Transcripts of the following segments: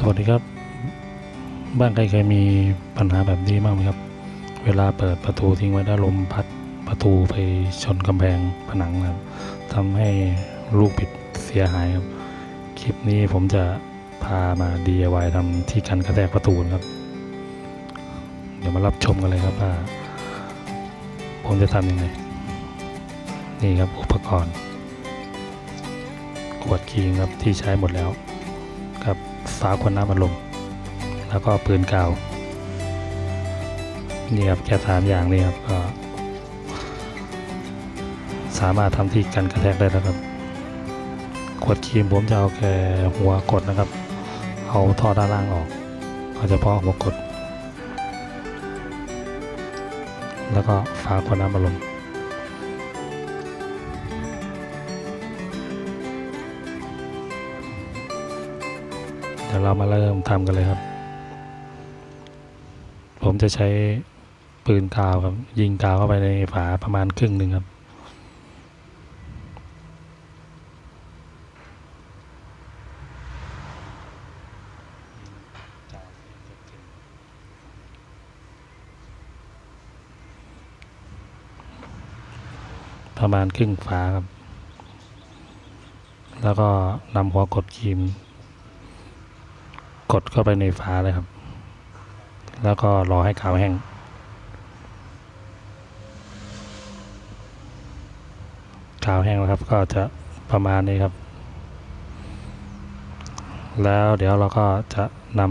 สวัสดีครับ บ้านใครเคยมีปัญหาแบบนี้บ้างไหมครับ เวลาเปิดประตูทิ้งไว้แล้วลมพัดประตูไปชนกำแพงผนังนะครับทำให้ลูกบิดเสียหายครับ คลิปนี้ผมจะพามา DIY ทำที่กันกระแทกประตูครับ เดี๋ยวมารับชมกันเลยครับว่าผมจะทำยังไง นี่ครับอุปกรณ์ ขวดครีมครับที่ใช้หมดแล้ว ฝาขวดน้ำอัดลมแล้วก็ปืนกาวนี่ครับแค่สามอย่างนี่ครับก็ สามารถทำที่กันกระแทกได้แล้วครับขวดครีมผมจะเอาแค่หัวกดนะครับ เอาท่อด้านล่างออกเอาเฉพาะหัวกด แล้วก็ฝาขวดน้ำอัดลม ดี๋ยวเรามาเริ่มทำกันเลยครับ ผมจะใช้ปืนกาวครับ ยิงกาวเข้าไปในฝาประมาณครึ่งหนึ่งครับประมาณครึ่งฝาครับ แล้วก็นำหัวกดครีม กดเข้าไปในฝาเลยครับ แล้วก็รอให้กาวแห้งกาวแห้งแล้วครับ ก็จะประมาณนี้ครับ แล้วเดี๋ยวเราก็จะน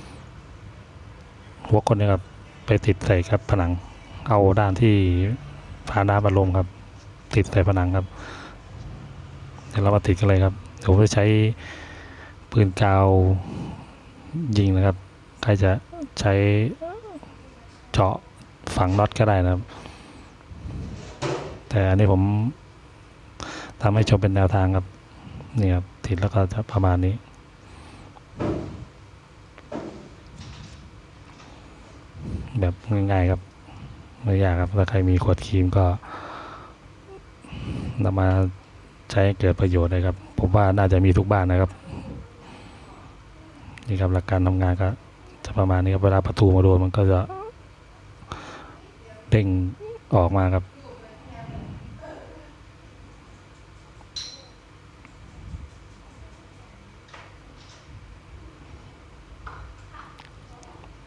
ำหัวกดนี่ยครับ ไปติดใส่ครับผนัง เอาด้านที่ฝาน้ำบัดลมครับ ติดใส่ผนังครับ เดี๋ยวเรามาติดกันเลยครับ ผมจะใช้ ปืนกาวยิงนะครับ ใครจะใช้เจาะฝังน็อตก็ได้นะครับ แต่อันนี้ผมทำให้ชมเป็นแนวทางครับ นี่ครับติดแล้วก็จะประมาณนี้แบบง่ายๆครับไม่ยากครับถ้าใครมีขวดครีมก็นำมาใช้เกิดประโยชน์เลยครับ ผมว่าน่าจะมีทุกบ้านนะครับ นี่ครับหลักการทำงานก็จะประมาณนี้ครับเวลาประตูมาโดนมันก็จะเด้งออกมาครับ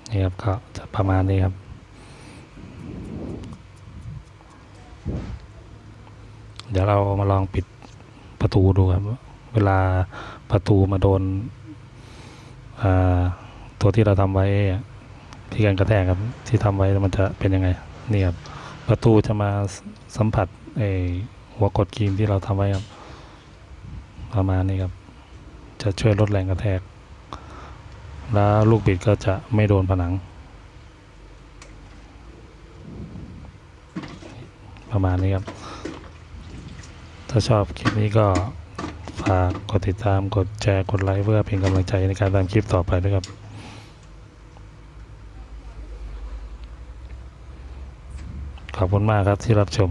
นี่ครับก็จะประมาณนี้ครับเดี๋ยวเรามาลองปิดประตูดูครับ เวลาประตูมาโดน ตัวที่เราทำไว้ที่กันกระแทกครับที่ทำไว้มันจะเป็นยังไงนี่ครับประตูจะมาสัมผัสไอหัวกดครีมที่เราทำไว้ครับ ประมาณนี้ครับ จะช่วยลดแรงกระแทก แล้วลูกบิดก็จะไม่โดนผนัง ประมาณนี้ครับ ถ้าชอบคลิปนี้ก็ ฝากกดติดตามกดแชร์กดไลค์เพื่อเป็นกำลังใจในการทำคลิปต่อไปด้วยครับขอบคุณมากครับที่รับชม